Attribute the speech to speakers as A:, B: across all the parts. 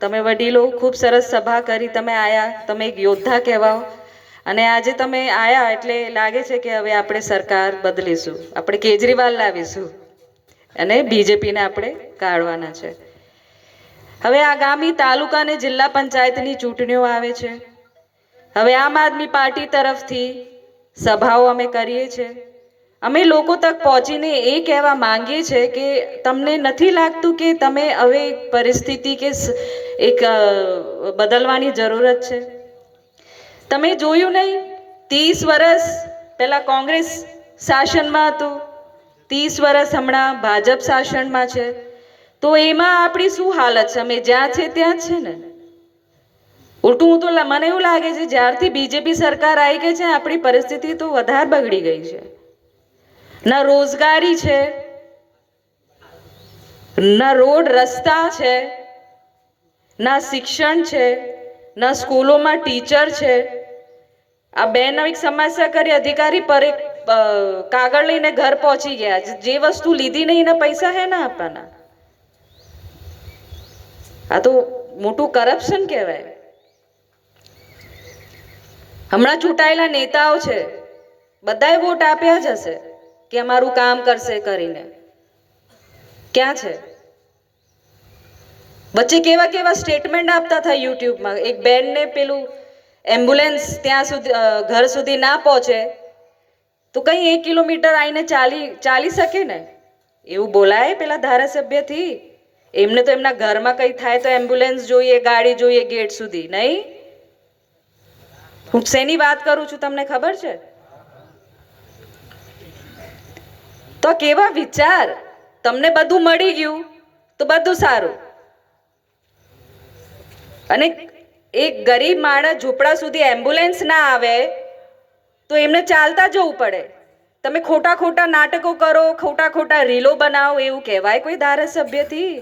A: તમે વડીલો, ખૂબ સરસ સભા કરી તમે આયા, તમે એક યોદ્ધા કહેવાઓ. અને આજે તમે આયા એટલે લાગે છે કે હવે આપણે સરકાર બદલીશું, આપણે કેજરીવાલ લાવીશું. અને બીજેપીને આપણે કાઢવાના છે. હવે આગામી તાલુકા અને જિલ્લા પંચાયતની ચૂંટણીઓ આવે છે. હવે આમ આદમી પાર્ટી તરફથી સભાઓ અમે કરીએ છીએ. અમે લોકો તક પહોંચીને એ કહેવા માંગીએ છીએ કે તમને નથી લાગતું કે તમે હવે પરિસ્થિતિ કે એક બદલવાની જરૂરત છે? તમે જોયું નહીં? ત્રીસ વર્ષ પહેલાં કોંગ્રેસ શાસનમાં હતું. ત્રીસ વર્ષ હમણાં ભાજપ શાસનમાં છે. તો એમાં આપણી શું હાલત છે? અમે જ્યાં છે ત્યાં જ છે ને? ઉલટું હું તો મને એવું લાગે છે જ્યારથી બીજેપી સરકાર આવી ગઈ છે, આપણી પરિસ્થિતિ તો વધારે બગડી ગઈ છે. ના રોજગારી છે, ના રોડ રસ્તા છે, ના શિક્ષણ છે, ના સ્કૂલોમાં ટીચર છે. આ બે નવી સમસ્યા કરી અધિકારી પર એક કાગળ લઈને ઘર પહોંચી ગયા. જે વસ્તુ લીધી નહીં, એના પૈસા હે ના આપવાના? આ તો મોટું કરપ્શન કહેવાય. હમણાં ચૂંટાયેલા નેતાઓ છે, બધાએ વોટ આપ્યા જ હશે. કે અમારું કામ કરશે કરીને. ક્યાં છે? વચ્ચે કેવા કેવા સ્ટેટમેન્ટ આપતા હતા યુટ્યુબમાં? એક બેનને પેલું એમ્બ્યુલન્સ ત્યાં સુધી ઘર સુધી ના પહોંચે. તો કંઈ એક કિલોમીટર આવીને ચાલી ચાલી શકે ને? એવું બોલાય પેલા ધારાસભ્યથી? એમને તો એમના ઘરમાં કંઈ થાય તો એમ્બ્યુલન્સ જોઈએ, ગાડી જોઈએ ગેટ સુધી, નહીં? હું શેની વાત કરું છું, તમને ખબર છે? તો કેવા વિચાર? તમને બધું મળી ગયું, તો બધું સારું. અને એક ગરીબ માણસ ઝૂંપડા સુધી એમ્બ્યુલન્સ ના આવે, તો એમને ચાલતા જવું પડે. તમે ખોટા ખોટા નાટકો કરો, ખોટા ખોટા રીલો બનાવો, એવું કહેવાય કોઈ ધારાસભ્યથી?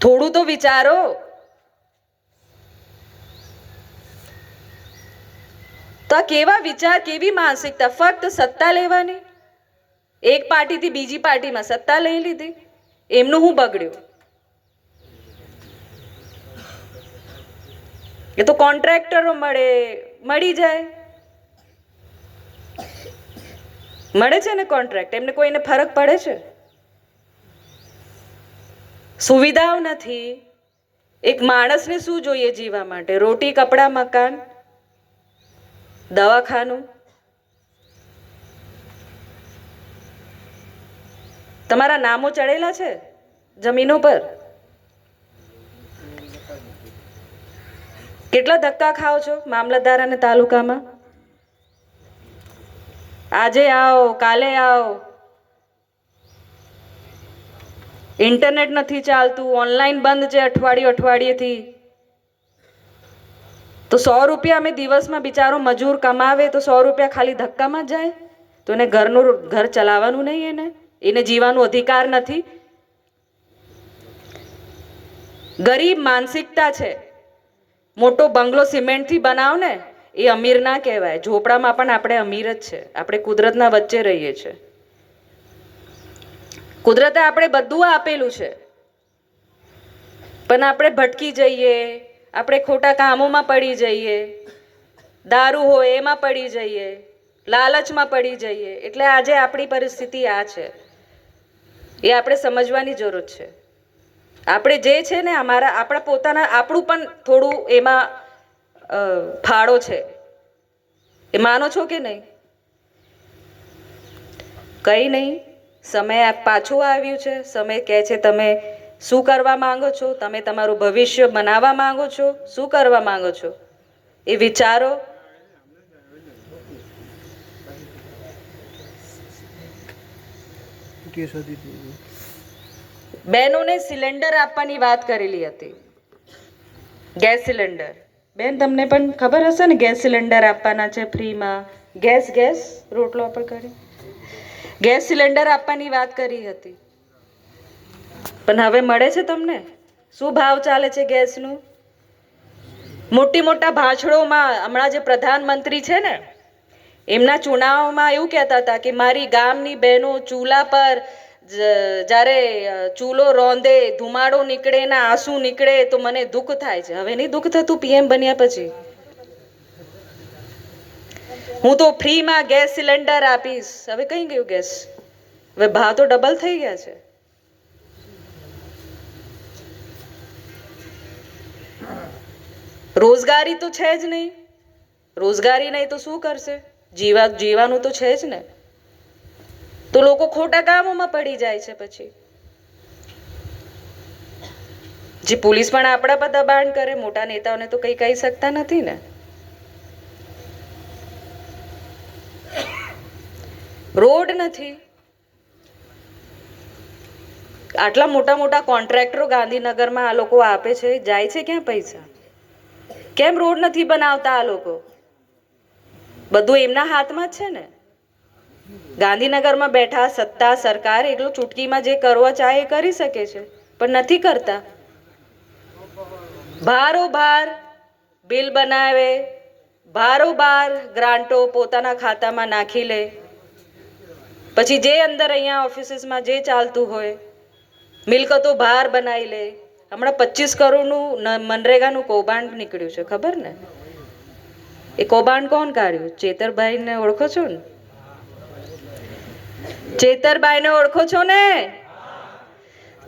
A: થોડું તો વિચારો. તો કેવા વિચાર, કેવી માનસિકતા? ફક્ત સત્તા લેવાની? એક પાર્ટીથી બીજી પાર્ટીમાં સત્તા લઈ લીધી. એમનું હું બગડ્યું. એ તો કોન્ટ્રાક્ટરો મળે, મળી જાય. મળે છે ને કોન્ટ્રાક્ટ? એમને કોઈને ફરક પડે છે? સુવિધાઓ નથી. એક માણસને શું જોઈએ જીવવા માટે? રોટી, કપડાં, મકાન, દવાખાનું? તમારા નામો ચડેલા છે? જમીનો પર? કેટલા ધક્કા ખાઓ છો મામલતદાર અને તાલુકામાં? આજે આવો, કાલે આવો. ઇન્ટરનેટ નથી ચાલતું, ઓનલાઈન બંધ છે અઠવાડિયું અઠવાડિયેથી. તો સો રૂપિયા અમે દિવસમાં બિચારો મજૂર કમાવે તો સો રૂપિયા ખાલી ધક્કામાં જ જાય? તો એને ઘરનું, ઘર ચલાવવાનું નહીં એને? એને જીવાનો અધિકાર નથી. ગરીબ માનસિકતા છે. મોટો બંગલો સિમેન્ટથી બનાવ ને, એ અમીર ના કહેવાય. ઝોપડામાં પણ આપણે અમીર જ છે. આપણે કુદરતના વચ્ચે રહીએ છીએ કુદરતે આપણે બધું આપેલું છે. પણ આપણે ભટકી જઈએ, આપણે ખોટા કામોમાં પડી જઈએ, દારૂ હોય એમાં પડી જઈએ, લાલચમાં પડી જઈએ. એટલે આજે આપણી પરિસ્થિતિ આ છે. એ આપણે સમજવાની જરૂર છે. આપણે જે છે ને અમારા, આપણા પોતાના, આપણું પણ થોડું એમાં ફાળો છે. એ માનો છો કે નહીં? કંઈ નહીં. સમય પાછું આવ્યું છે. સમય કહે છે તમે શું કરવા માંગો છો? તમે તમારું ભવિષ્ય બનાવવા માંગો છો? શું કરવા માંગો છો? એ વિચારો. બહેનોને સિલિન્ડર આપવાની વાત કરેલી હતી. Gas cylinder. બેન, તમને પણ ખબર હશે ને, ગેસ સિલિન્ડર આપવાના છે ફ્રીમાં. ગેસ ગેસ, રોટલો પર કરી. ગેસ સિલિન્ડર આપવાની વાત કરી હતી. પણ હવે મળે છે તમને? શું ભાવ ચાલે છે ગેસનું? મોટી મોટા ભાષણોમાં હમણાં જે પ્રધાનમંત્રી છે ને, એમના ચુનાવમાં એવું કહેતા હતા કે મારી ગામની બહેનો ચૂલા પર જ્યારે ચૂલો રોંધે ધુમાડો નીકળે, ના આંસુ નીકળે, તો મને દુઃખ થાય છે. હવે નહીં દુઃખ થતું પીએમ બન્યા પછી? હું તો ફ્રીમાં ગેસ સિલિન્ડર આપીશ. હવે કઈ ગયું ગેસ? હવે ભાવ તો ડબલ થઈ ગયા છે. રોજગારી તો છે જ નહીં. રોજગારી નહીં તો શું કરશે? જીવા, જીવાનું તો છે જ ને. તો લોકો ખોટા કામોમાં પડી જાય છે પછી. જે પોલીસ પણ આપણા પર દબાણ કરે, મોટા નેતાઓને તો કંઈ કહી શકતા નથી ને. રોડ નથી. આટલા મોટા મોટા કોન્ટ્રાક્ટરો ગાંધીનગરમાં આ લોકો આપે છે, જાય છે ક્યાં પૈસા? કેમ રોડ નથી બનાવતા આ લોકો? બધું એમના હાથમાં જ છે ને. ગાંધીનગરમાં બેઠા સત્તા સરકાર એટલું ચૂંટકીમાં જે કરવા ચાહે એ કરી શકે છે, પણ નથી કરતા. ભારોભાર બિલ બનાવે, ભારોભાર ગ્રાન્ટો પોતાના ખાતામાં નાખી લે. પછી જે અંદર અહીંયા ઓફિસીસમાં જે ચાલતું હોય, મિલકતો ભાર બનાવી લે. હમણાં પચીસ કરોડનું મનરેગાનું કૌભાંડ નીકળ્યું છે, ખબર ને? એ કૌભાંડ કોણ કાઢ્યું? ચેતરભાઈને ઓળખો છો ને? ચેતરભાઈને ઓળખો છો ને?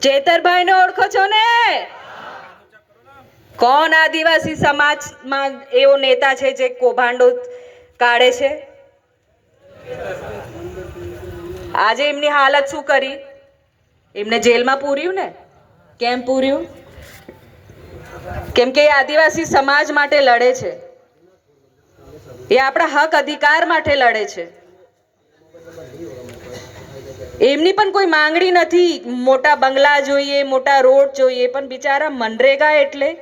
A: ચેતરભાઈને ઓળખો છો ને? કોણ આદિવાસી સમાજમાં એવો નેતા છે જે કૌભાંડો કાઢે છે? આજે એમની હાલત શું કરી? એમને જેલમાં પૂર્યું ને? કેમ પૂર્યું? કેમ કે એ આદિવાસી સમાજ માટે લડે છે. એ આપણા હક અધિકાર માટે લડે છે. એમની પણ કોઈ માંગણી નથી. મોટા બંગલા જોઈએ, મોટા રોડ જોઈએ, પણ બિચારા મનરેગા એટલે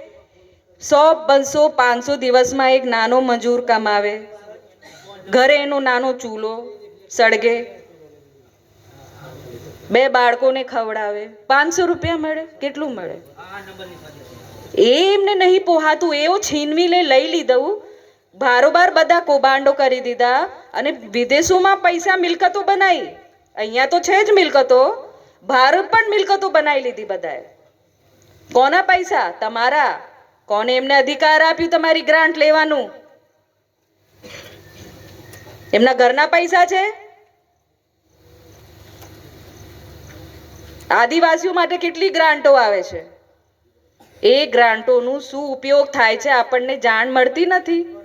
A: સો બસો પાંચસો દિવસમાં એક નાનો મજૂર કમાવે. ઘરે એનો નાનો ચૂલો સળગે. બે બાળકોને ખવડાવે. પાંચસો રૂપિયા મળે? કેટલું મળે? એ એમને નહીં પોહાતું. એવો છીનવી લે, લઈ લીધું. બારોબાર બધા કૌભાંડો કરી દીધા અને વિદેશોમાં પૈસા મિલકતો બનાવી. અહીંયા તો છે જ મિલકતો. ભારત પણ મિલકતો બનાવી લીધી બધાએ. કોના પૈસા? તમારા. કોને એમને અધિકાર આપ્યું તમારી ગ્રાન્ટ લેવાનું? એમના ઘરના પૈસા છે? આદિવાસીઓ માટે કેટલી ગ્રાન્ટો આવે છે? એ ગ્રાન્ટોનું શું ઉપયોગ થાય છે આપણને જાણ મળતી નથી?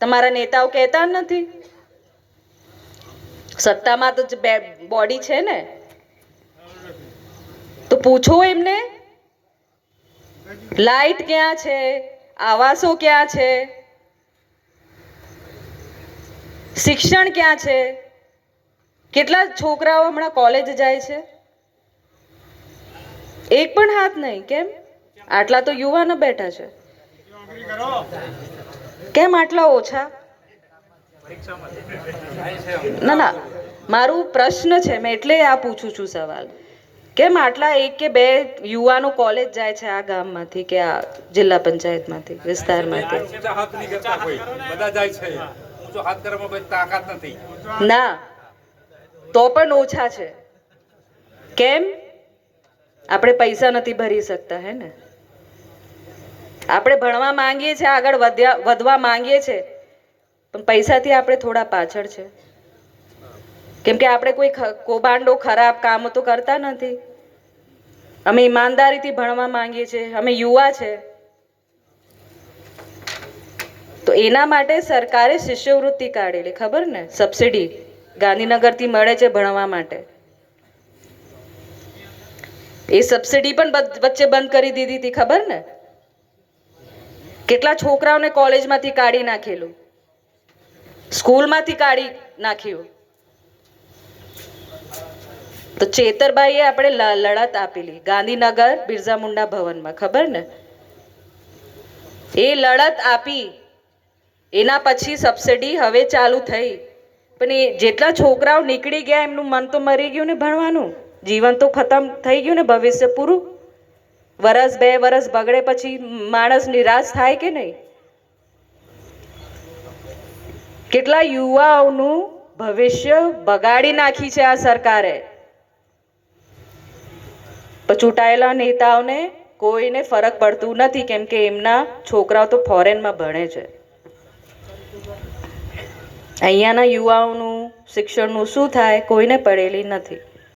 A: તમારા નેતાઓ કહેતા નથી? સત્તામાં તો બોડી છે ને? તો પૂછો એમને, લાઈટ ક્યાં છે? આવાસો ક્યાં છે? શિક્ષણ ક્યાં છે? કેટલા છોકરાઓ હમણાં કોલેજ જાય છે? એક પણ હાથ નહીં, કેમ? આટલા તો યુવાનો બેઠા છે. કેમ આટલા ઓછા? ના ના. મારું પ્રશ્ન છે મેં એટલે આ પૂછું છું સવાલ. કેમ આટલા એક કે બે યુવાનો કોલેજ જાય છે આ ગામમાંથી કે આ જિલ્લા પંચાયતમાંથી વિસ્તારમાંથી? ના તો પણ ઓછા છે. કેમ? આપણે પૈસા નથી ભરી શકતા હે ને? આપણે ભણવા માંગીએ છીએ આગળ વધ્યા વધવા માંગીએ છીએ પણ પૈસાથી આપણે થોડા પાછળ છે. કેમ કે આપણે કોઈ કૌભાંડો ખરાબ કામો તો કરતા નથી. અમે ઈમાનદારીથી ભણવા માંગીએ છીએ, અમે યુવા છે. તો એના માટે સરકારે શિષ્યવૃત્તિ કાઢેલી, ખબર ને? સબસિડી ગાંધીનગરથી મળે છે ભણવા માટે. એ સબસિડી પણ વચ્ચે બંધ કરી દીધી હતી, ખબર ને? કેટલા છોકરાઓને કોલેજમાંથી કાઢી નાખેલું. સ્કૂલમાંથી કાઢી નાખ્યું. તો ચેતરબાઈએ આપણે લડત આપેલી. ગાંધીનગર બિરજા મુંડા ભવનમાં. ખબર ને? એ લડત આપી. એના પછી સબસિડી હવે ચાલુ થઈ. પણ એ જેટલા છોકરાઓ નીકળી ગયા, એમનું મન તો મરી ગયું ને ભણવાનું. જીવન તો ખતમ થઈ ગયું ને ભવિષ્ય પૂરું. વરસ બે વરસ બગડે પછી માણસ નિરાશ થાય કે નહીં? કેટલા યુવાઓનું ભવિષ્ય બગાડી નાખી છે આ સરકારે. પણ ચૂંટાયેલા નેતાઓને કોઈને ફરક પડતું નથી, કેમ કે એમના છોકરાઓ તો ફોરેનમાં ભણે છે. અહીંયાના યુવાઓનું શિક્ષણનું શું થાય, કોઈને પડેલી નથી.